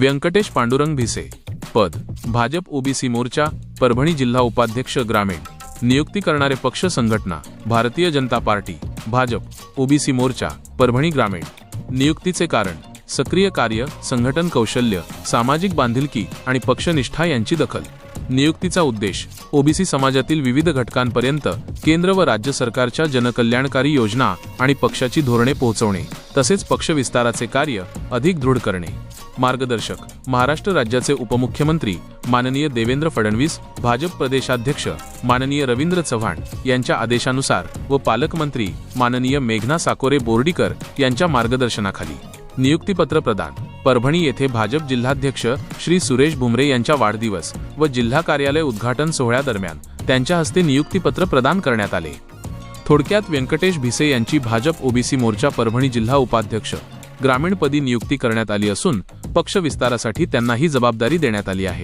व्यंकटेश पांडुरंग भिसे. पद भाजप ओबीसी मोर्चा परभणी जिल्हा उपाध्यक्ष ग्रामीण. नियुक्ती करणारे पक्ष संघटना भारतीय जनता पार्टी भाजप ओबीसी मोर्चा परभणी ग्रामीण. नियुक्तीचे कारण सक्रिय कार्य संघटन कौशल्य सामाजिक बांधिलकी आणि पक्षनिष्ठा यांची दखल. नियुक्तीचा उद्देश ओबीसी समाजातील विविध घटकांपर्यंत केंद्र व राज्य सरकारच्या जनकल्याणकारी योजना आणि पक्षाची धोरणे पोहोचवणे तसेच पक्ष विस्ताराचे कार्य अधिक दृढ करणे. मार्गदर्शक महाराष्ट्र राज्याचे उपमुख्यमंत्री माननीय देवेंद्र फडणवीस भाजप प्रदेशाध्यक्ष माननीय रवींद्र चव्हाण यांच्या आदेशानुसार व पालकमंत्री माननीय मेघना साकोरे बोर्डीकर यांच्या मार्गदर्शनाखाली. नियुक्तीपत्र प्रदान. परभणी येथे भाजप जिल्हाध्यक्ष श्री सुरेश भुमरे यांच्या वाढदिवस व जिल्हा कार्यालय उद्घाटन सोहळ्यादरम्यान त्यांच्या हस्ते नियुक्तीपत्र प्रदान करण्यात आले. थोडक्यात व्यंकटेश भिसे यांची भाजप ओबीसी मोर्चा परभणी जिल्हा उपाध्यक्ष ग्रामीणपदी नियुक्ती करण्यात आली असून पक्ष विस्तारासाठी त्यांनाही जबाबदारी देण्यात आली आहे.